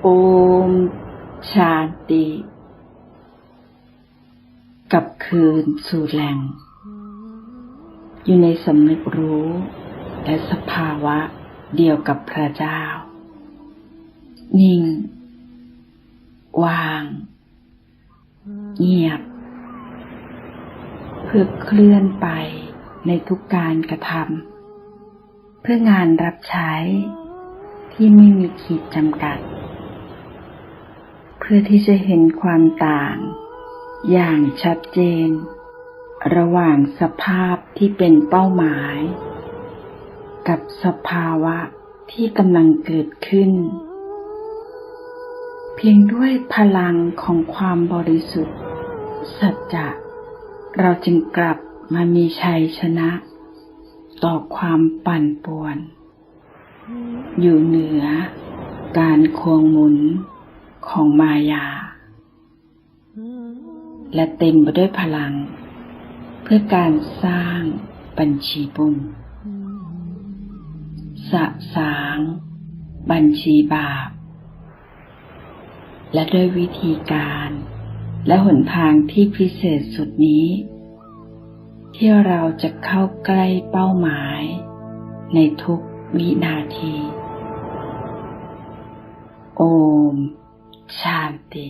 โอม ชาติ กับคืนสู่แหล่ง อยู่ในสำนึกรู้และสภาวะเดียวกับพระเจ้า นิ่ง วาง เงียบ เพื่อเคลื่อนไปในทุกการกระทำเพื่องานรับใช้ที่ไม่มีขีดจำกัด พื่อที่จะเห็นความต่าง อย่างชัดเจน ระหว่างสภาพที่เป็นเป้าหมาย กับสภาวะที่กำลังเกิดขึ้น เพียงด้วยพลังของความบริสุทธิ์ สัจจะ เราจึงกลับมามีชัยชนะ ต่อความปั่นป่วน อยู่เหนือการควงหมุน ของมายา และเต็มไปด้วยพลัง เพื่อการสร้างบัญชีบุญสะสาง บัญชีบาป และด้วยวิธีการและหนทางที่พิเศษสุดนี้ ที่เราจะเข้าใกล้เป้าหมาย ในทุกวินาที โอม ชาติ